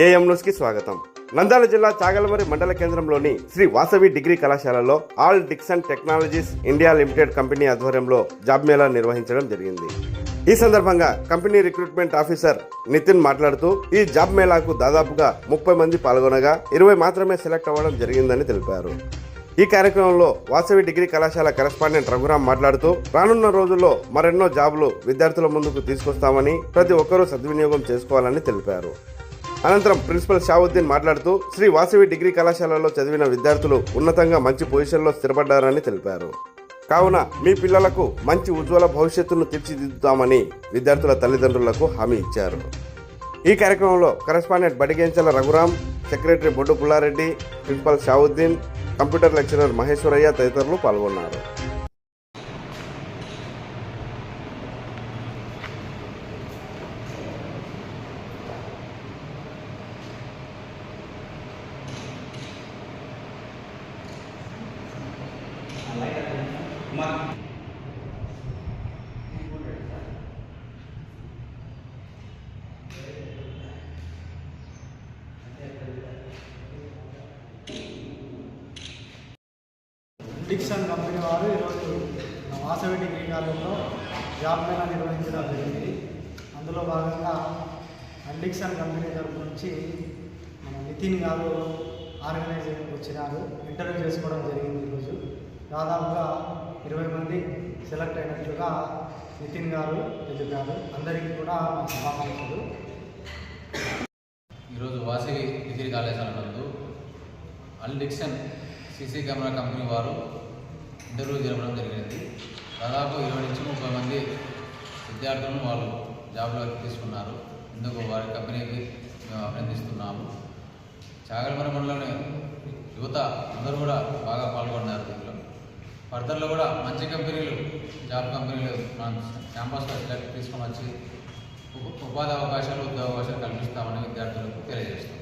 AM న్యూస్కి స్వాగతం. నంద్యాల జిల్లా చాగలమరి మండల కేంద్రంలోని శ్రీ వాసవి డిగ్రీ కళాశాలలో all Dixon technologies India limited company ఆధ్వర్యంలో జాబ్ మేళా నిర్వహించడం జరిగింది. ఈ సందర్భంగా కంపెనీ రిక్రూట్మెంట్ ఆఫీసర్ నితిన్ మాట్లాడుతూ ఈ జాబ్ మేళాకు దాదాపుగా ముప్పై మంది పాల్గొనగా ఇరవై మాత్రమే సెలెక్ట్ అవ్వడం జరిగిందని తెలిపారు. ఈ కార్యక్రమంలో వాసవి డిగ్రీ కళాశాల కరెస్పాండెంట్ రఘురామ్ మాట్లాడుతూ రానున్న రోజుల్లో మరెన్నో జాబులు విద్యార్థుల ముందుకు తీసుకొస్తామని ప్రతి ఒక్కరూ సద్వినియోగం చేసుకోవాలని తెలిపారు. అనంతరం ప్రిన్సిపల్ షావుద్దీన్ మాట్లాడుతూ శ్రీ వాసవి డిగ్రీ కళాశాలలో చదివిన విద్యార్థులు ఉన్నతంగా మంచి పొజిషన్లో స్థిరపడ్డారని తెలిపారు. కావున మీ పిల్లలకు మంచి ఉజ్వల భవిష్యత్తును తీర్చిదిద్దుతామని విద్యార్థుల తల్లిదండ్రులకు హామీ ఇచ్చారు. ఈ కార్యక్రమంలో correspondent Badigenchala Raghuram secretary Boddu Pulla Reddy principal Shavuddin computer lecturer Maheswarayya తదితరులు పాల్గొన్నారు. డిక్సన్ కంపెనీ వారు ఈరోజు వాసవి డిగ్రీ కాలేజ్లో జాబ్ మేళా నిర్వహించడం జరిగింది. అందులో భాగంగా డిక్సన్ కంపెనీ తరపు నుంచి మన నితిన్ గారు ఆర్గనైజేషన్కి వచ్చినారు. ఇంటర్వ్యూ చేసుకోవడం జరిగింది ఈరోజు. దాదాపుగా ఇరవై మంది సెలెక్ట్ అయినట్లుగా నితిన్ గారు తెలిపారు అందరికీ కూడా మా శుభాకాంక్షలు. ఈరోజు వాసవి డిగ్రీ కళాశాల నందు అల్ డిక్సన్ సీసీ కెమెరా కంపెనీ వారు ఇంటర్వ్యూ జరపడం జరిగింది. దాదాపు ఇరవై నుంచి ముప్పై మంది విద్యార్థులను వాళ్ళు జాబ్లోకి తీసుకున్నారు. ఇందుకు వారి కంపెనీకి మేము అభినందిస్తున్నాము. చాగలమర మండలంలోని యువత అందరూ కూడా బాగా పాల్గొన్నారు దీంట్లో. ఫర్దర్లో కూడా మంచి కంపెనీలు జాబ్ కంపెనీలు మనం క్యాంపస్లో సెలెక్ట్ తీసుకొని వచ్చి ఉపాధి అవకాశాలు ఉద్యోగ అవకాశాలు కల్పిస్తామని విద్యార్థులకు తెలియజేస్తున్నాం.